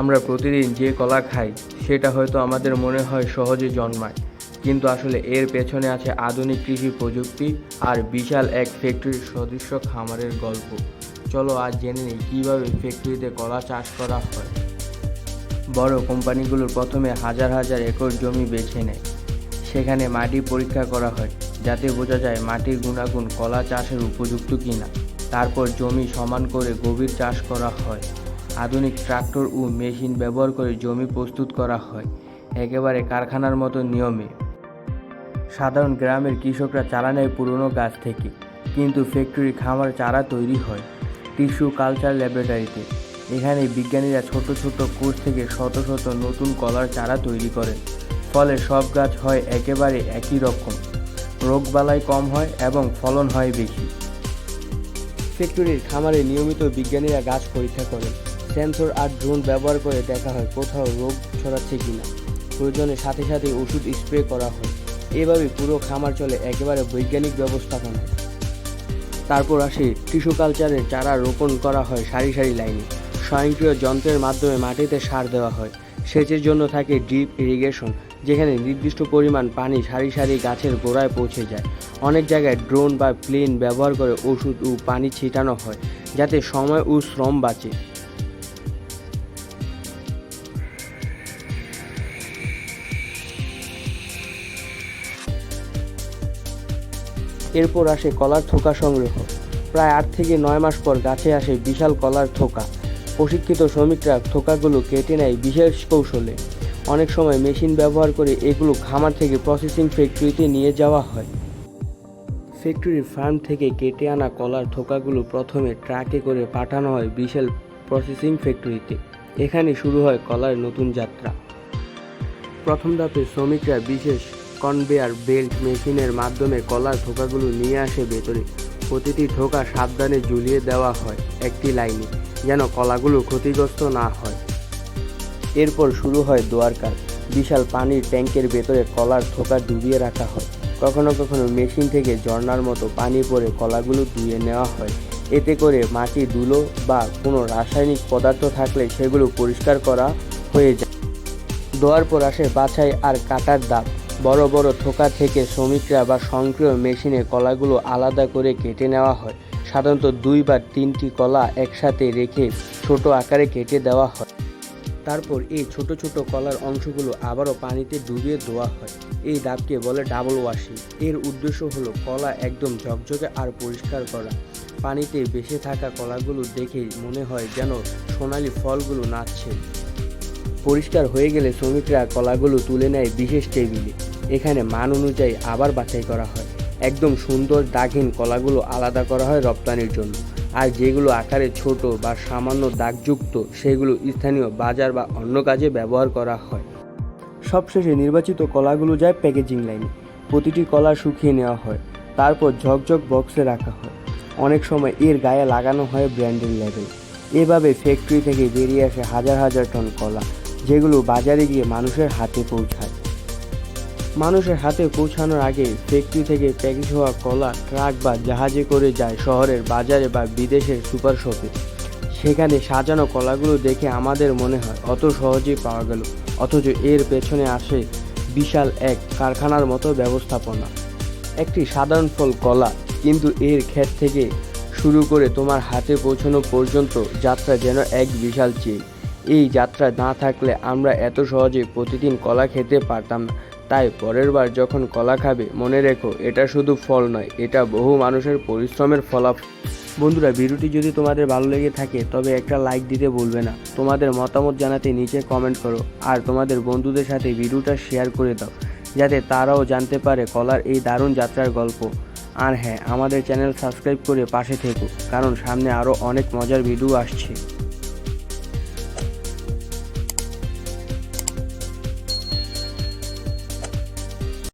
আমরা প্রতিদিন যে কলা খাই, সেটা হয়তো আমাদের মনে হয় সহজে জন্মায়। কিন্তু আসলে এর পেছনে আছে আধুনিক কৃষি প্রযুক্তি আর বিশাল এক ফ্যাক্টরির সদৃশ্য খামারের গল্প। চলো আজ জেনে নিই কীভাবে ফ্যাক্টরিতে কলা চাষ করা হয়। বড় কোম্পানিগুলোর প্রথমে হাজার হাজার একর জমি বেছে নেয়। সেখানে মাটি পরীক্ষা করা হয়, যাতে বোঝা যায় মাটির গুণাগুণ কলা চাষের উপযুক্ত কিনা। তারপর জমি সমান করে গভীর চাষ করা হয়। আধুনিক ট্রাক্টর ও মেশিন ব্যবহার করে জমি প্রস্তুত করা হয়, একেবারে কারখানার মতো নিয়মে। সাধারণ গ্রামের কৃষকরা চারা নেয় পুরনো গাছ থেকে, কিন্তু ফ্যাক্টরি খামার চারা তৈরি হয়, টিস্যু কালচার ল্যাবরেটরিতে। এখানে বিজ্ঞানীরা ছোট ছোট কোষ থেকে শত শত নতুন কলার চারা তৈরি করেন, ফলে সব গাছ হয় একেবারে একই রকম। রোগবালাই কম হয় এবং ফলন হয় বেশি। ফ্যাক্টরির খামারে নিয়মিত বিজ্ঞানীরা গাছ পরীক্ষা করেন। সেন্সর আর ড্রোন ব্যবহার করে দেখা হয় কোথাও রোগ ছড়াচ্ছে কিনা। প্রয়োজনে সাথে সাথে ওষুধ স্প্রে করা হয়। এভাবে পুরো খামার চলে একেবারে বৈজ্ঞানিক ব্যবস্থাপনায়। তারপর আসে টিস্যু কালচারের চারা রোপণ করা হয় সারি সারি লাইনে। স্বয়ংক্রিয় যন্ত্রের মাধ্যমে মাটিতে সার দেওয়া হয়। সেচের জন্য থাকে ড্রিপ ইরিগেশন, যেখানে নির্দিষ্ট পরিমাণ পানি সারি সারি গাছের গোড়ায় পৌঁছে যায়। অনেক জায়গায় ড্রোন বা প্লেন ব্যবহার করে ওষুধ ও পানি ছিটানো হয়, যাতে সময় ও শ্রম বাঁচে। এরপর আসে কলার থোকা সংগ্রহ। প্রায় আট থেকে নয় মাস পর গাছে আসে বিশাল কলার থোকা। প্রশিক্ষিত শ্রমিকরা থোকাগুলো কেটে নেয় বিশেষ কৌশলে। অনেক সময় মেশিন ব্যবহার করে এগুলো খামার থেকে প্রসেসিং ফ্যাক্টরিতে নিয়ে যাওয়া হয়। ফ্যাক্টরির ফার্ম থেকে কেটে আনা কলার থোকাগুলো প্রথমে ট্রাকে করে পাঠানো হয় বিশাল প্রসেসিং ফ্যাক্টরিতে এখানে শুরু হয় কলার নতুন যাত্রা। প্রথম ধাপে শ্রমিকরা বিশেষ কনভেয়ার বেল্ট মেশিনের মাধ্যমে কলার থোকাগুলো নিয়ে আসে ভেতরে। প্রতিটি থোকা সাবধানে ঝুলিয়ে দেওয়া হয় একটি লাইনে, যেন কলাগুলো ক্ষতিগ্রস্ত না হয়। এরপর শুরু হয় দোয়ার কাজ বিশাল পানির ট্যাঙ্কের ভেতরে কলার থোকা ডুবিয়ে রাখা হয়। কখনো কখনো মেশিন থেকে ঝর্নার মতো পানি পরে কলাগুলো ধুয়ে নেওয়া হয়। এতে করে মাটি ধুলো বা কোনো রাসায়নিক পদার্থ থাকলে সেগুলো পরিষ্কার করা হয়ে যায়। দোয়ার পর আসে বাছাই আর কাটার দাম বড় বড় থোকা থেকে শ্রমিকরা বা স্বয়ংক্রিয় মেশিনে কলাগুলো আলাদা করে কেটে নেওয়া হয়। সাধারণত দুই বা তিনটি কলা একসাথে রেখে ছোট আকারে কেটে দেওয়া হয়। তারপর এই ছোট ছোট কলার অংশগুলো আবারও পানিতে ডুবিয়ে ধোয়া হয়। এই ধাপকে বলে ডাবল ওয়াশিং। এর উদ্দেশ্য হলো কলা একদম ঝকঝকে আর পরিষ্কার করা। পানিতে ভেসে থাকা কলাগুলো দেখে মনে হয় যেন সোনালি ফলগুলো নাচছে। পরিষ্কার হয়ে গেলে শ্রমিকরা কলাগুলো তুলে নেয় বিশেষ টেবিলে। এখানে মান অনুযায়ী আবার বাছাই করা হয়। একদম সুন্দর দাগহীন কলাগুলো আলাদা করা হয় রপ্তানির জন্য। আর যেগুলো আকারে ছোট বা সামান্য দাগযুক্ত, সেগুলো স্থানীয় বাজার বা অন্য কাজে ব্যবহার করা হয়। সবশেষে নির্বাচিত কলাগুলো যায় প্যাকেজিং লাইনে। প্রতিটি কলা শুকিয়ে নেওয়া হয়। তারপর ঝকঝক বক্সে রাখা হয়। অনেক সময় এর গায়ে লাগানো হয় ব্র্যান্ডের লেবেল। এভাবে ফ্যাক্টরি থেকে বেরিয়ে আসে হাজার হাজার টন কলা। যেগুলো বাজারে গিয়ে মানুষের হাতে পৌঁছায়। মানুষের হাতে পৌঁছানোর আগে ফ্যাক্টরি থেকে প্যাকেজ হওয়া কলা, ট্রাক বা জাহাজে করে যায় শহরের বাজারে বা বিদেশের সুপার শপে। সেখানে সাজানো কলাগুলো দেখে আমাদের মনে হয় অত সহজেই পাওয়া গেল। অথচ এর পেছনে আসে বিশাল এক কারখানার মতো ব্যবস্থাপনা। একটি সাধারণ ফল কলা, কিন্তু এর ক্ষেত থেকে শুরু করে তোমার হাতে পৌঁছানো পর্যন্ত যাত্রা যেন এক বিশাল চেয়ে। এই যাত্রা না থাকলে আমরা এত সহজে প্রতিদিন কলা খেতে পারতাম না। তাই পরের বার যখন কলা খাবে, মনে রেখো, এটা শুধু ফল নয়, এটা বহু মানুষের পরিশ্রমের ফলাফল। বন্ধুরা, ভিডিওটি যদি তোমাদের ভালো লেগে থাকে, তবে একটা লাইক দিতে ভুলবে না। তোমাদের মতামত জানাতে নিচে কমেন্ট করো, আর তোমাদের বন্ধুদের সাথে ভিডিওটা শেয়ার করে দাও, যাতে তারাও জানতে পারে কলার এই দারুণ যাত্রার গল্প। আর হ্যাঁ আমাদের চ্যানেল সাবস্ক্রাইব করে পাশে থেকো, কারণ সামনে আরও অনেক মজার ভিডিও আসছে।